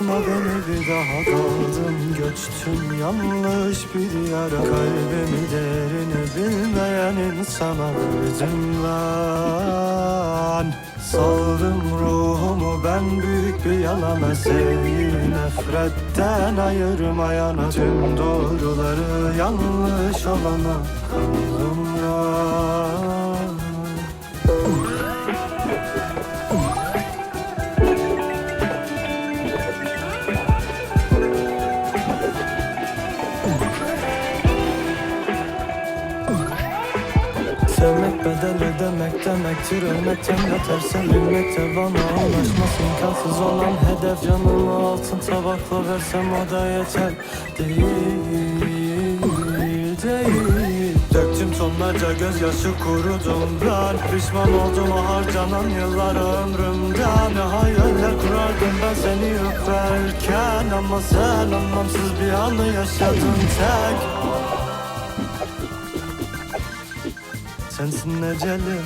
bırakma beni bir daha kaldım Göçtüm yanlış bir yara. Kalbimi derini bilmeyen insana verdim lan. Saldım ruhumu ben büyük bir yalana. Sevgiyi nefretten ayırmayana Tüm doğruları yanlış olana. Kaldım lan Sevmek bedel ödemek demektir Ölmekten beter sevilmekte bana ulaşmaz imkansız olan hedef. Canımı altın tabakla versem o da yeter. Değil, değil. Döktüm tonlarca gözyaşı kurudum. Ben Pişman oldum o harcanan yıllar ömrümden. Ne hayaller kurardım ben seni öperken. Ama sen anlamsız bir anı yaşadın tek Sensin ecelim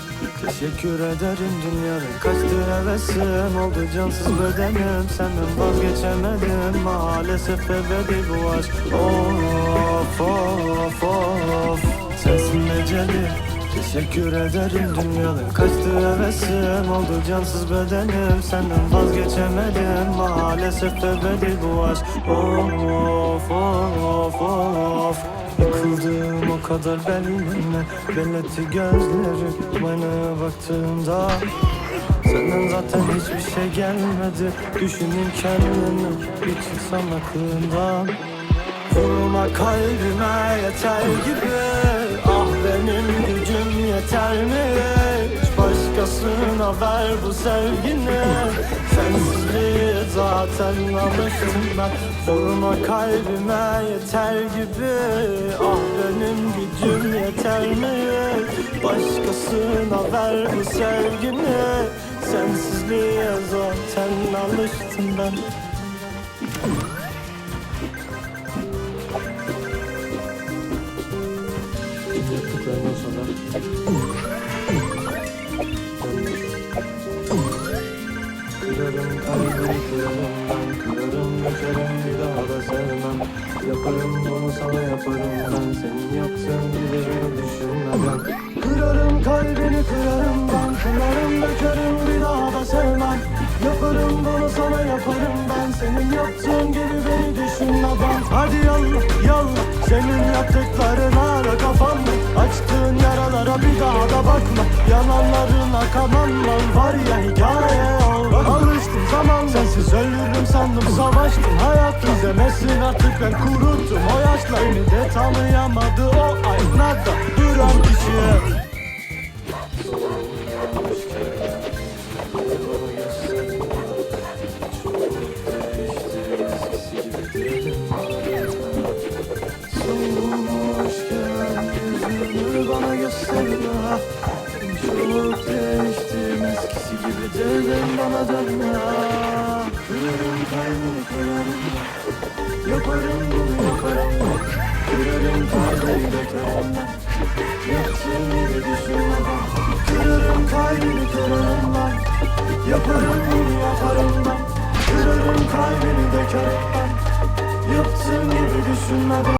Teşekkür ederim dünyanın kaçtı hevesim Oldu cansız bedenim. Senden vazgeçemedim. Maalesef ebedi bu aşk. Of of of. Sensin ecelim Teşekkür ederim dünyanın kaçtı hevesim Oldu cansız bedenim. Senden vazgeçemedim. Maalesef ebedi bu aşk. Of of of Kadar benimle. Belletti gözlerim Bana baktığımda Senden zaten hiçbir şey gelmedi. Düşünün kendini Bir çıksam aklımdan. Vurma kalbime yeter gibi. Ah benim gücüm yeter mi? Başkasına ver bu sevgini Sensizliği zaten alıştım ben. Vurma kalbime yeter gibi. Ah benim gücüm yeter mi? Başkasına ver bu sevgini. Sensizliğe zaten alıştım ben kalbini kırarım ben Kırarım dökerim bir daha da sevmem. Yaparım bunu sana yaparım ben Senin yaptığın gibi beni düşünmeden. Hadi yallah yallah Senin yaptıkların ara kafamda Açtığın yaralara bir daha da bakma. Yalanlarına kananlar var ya hikaye oldu Alıştım zaman sensiz ölürüm sandım. Savaştım hayat izlemesin artık ben kuruttum O yaşla beni de tanıyamadı o aynada duran kişi bana dönme. Kırarım kalbini kırarım Yaparım bunu yaparım. Kırarım kalbini dökerim ben. Yaptığım gibi düşünmeden. Kırarım kalbini kırarım ben. Yaparım bunu yaparım ben. Kırarım kalbini dökerim ben. Yaptığım gibi düşünmeden